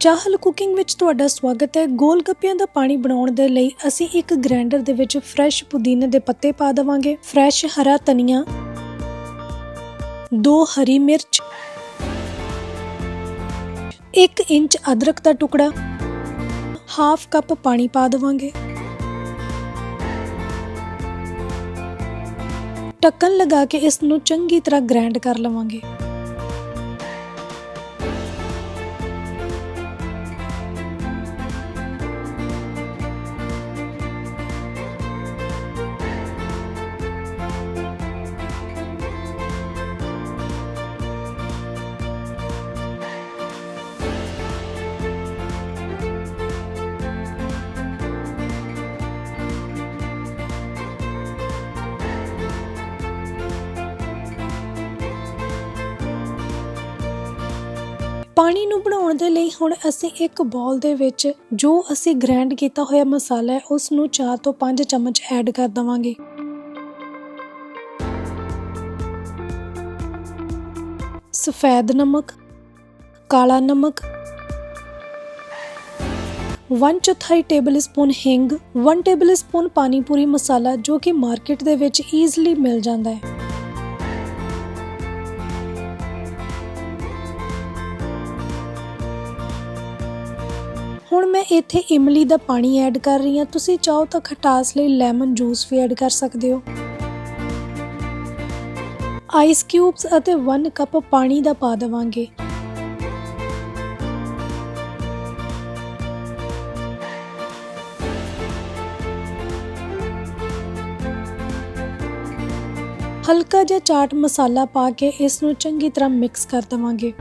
Chahal cooking ਵਿੱਚ ਤੁਹਾਡਾ ਸਵਾਗਤ ਹੈ। ਗੋਲ ਗੱਪਿਆਂ ਦਾ ਪਾਣੀ ਬਣਾਉਣ ਦੇ ਲਈ ਅਸੀਂ ਇੱਕ ਗ੍ਰਾਈਂਡਰ ਦੇ ਵਿੱਚ ਫਰੈਸ਼ ਪੁਦੀਨੇ ਦੇ ਪੱਤੇ ਪਾ ਦੇਵਾਂਗੇ। ਫਰੈਸ਼ ਹਰਾ ਧਨੀਆ, ਦੋ ਹਰੀ ਮਿਰਚ 1 ਇੰਚ ਅਦਰਕ ਦਾ ਟੁਕੜਾ ਹਾਫ ਕੱਪ ਪਾਣੀ ਪਾ ਦੇਵਾਂਗੇ। ਢੱਕਣ ਲਗਾ ਕੇ ਇਸ ਨੂੰ ਚੰਗੀ ਤਰ੍ਹਾਂ ਗ੍ਰਾਈਂਡ ਕਰ ਲਵਾਂਗੇ। ਪਾਣੀ ਨੂੰ ਬਣਾਉਣ ਦੇ ਲਈ ਹੁਣ ਅਸੀਂ ਇੱਕ ਬੌਲ ਦੇ ਵਿੱਚ ਜੋ ਅਸੀਂ ਗ੍ਰਾਈਂਡ ਕੀਤਾ ਹੋਇਆ ਮਸਾਲਾ ਹੈ, ਉਸ ਨੂੰ 4 ਤੋਂ 5 ਚਮਚ ਐਡ ਕਰ ਦਵਾਂਗੇ। ਸਫੈਦ ਨਮਕ, ਕਾਲਾ ਨਮਕ 1 ਚੌਥਾਈ ਟੇਬਲ ਸਪੂਨ ਹਿੰਗ 1 ਟੇਬਲ ਸਪੂਨ ਪਾਣੀ ਪੂਰੀ ਮਸਾਲਾ ਜੋ ਕਿ ਮਾਰਕੀਟ ਦੇ ਵਿੱਚ ਈਜ਼ੀਲੀ ਮਿਲ ਜਾਂਦਾ ਹੈ। ਹੁਣ ਮੈਂ ਇੱਥੇ ਇਮਲੀ ਦਾ ਪਾਣੀ ਐਡ ਕਰ ਰਹੀ ਹਾਂ। ਤੁਸੀਂ ਚਾਹੋ ਤਾਂ ਖਟਾਸ ਲਈ ਲੈਮਨ ਜੂਸ ਵੀ ਐਡ ਕਰ ਸਕਦੇ ਹੋ। ਆਈਸ ਕਿਊਬਸ ਅਤੇ 1 ਕੱਪ ਪਾਣੀ ਦਾ ਪਾ ਦੇਵਾਂਗੇ। ਹਲਕਾ ਜਿਹਾ ਚਾਟ ਮਸਾਲਾ ਪਾ ਕੇ ਇਸ ਨੂੰ ਚੰਗੀ ਤਰ੍ਹਾਂ ਮਿਕਸ ਕਰ ਦੇਵਾਂਗੇ।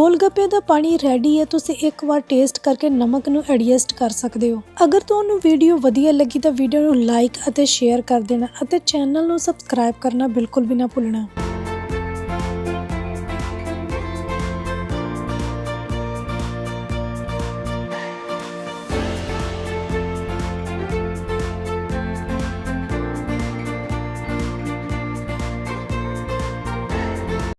ਗੋਲ ਦਾ ਪਾਣੀ ਰੈਡੀ ਹੈ, ਤੁਸੀਂ ਇੱਕ ਵਾਰ ਟੇਸਟ ਕਰਕੇ ਨਮਕ ਨੂੰ ਐਡਜਸਟ ਕਰ ਸਕਦੇ ਹੋ। ਅਗਰ ਤੁਹਾਨੂੰ ਵੀਡੀਓ ਵਧੀਆ ਲੱਗੀ ਤਾਂ ਵੀਡੀਓ ਨੂੰ ਲਾਈਕ ਅਤੇ ਸ਼ੇਅਰ ਕਰ ਦੇਣਾ ਅਤੇ ਚੈਨਲ ਨੂੰ ਸਬਸਕ੍ਰਾਈਬ ਕਰਨਾ ਬਿਲਕੁਲ ਵੀ ਨਾ ਭੁੱਲਣਾ।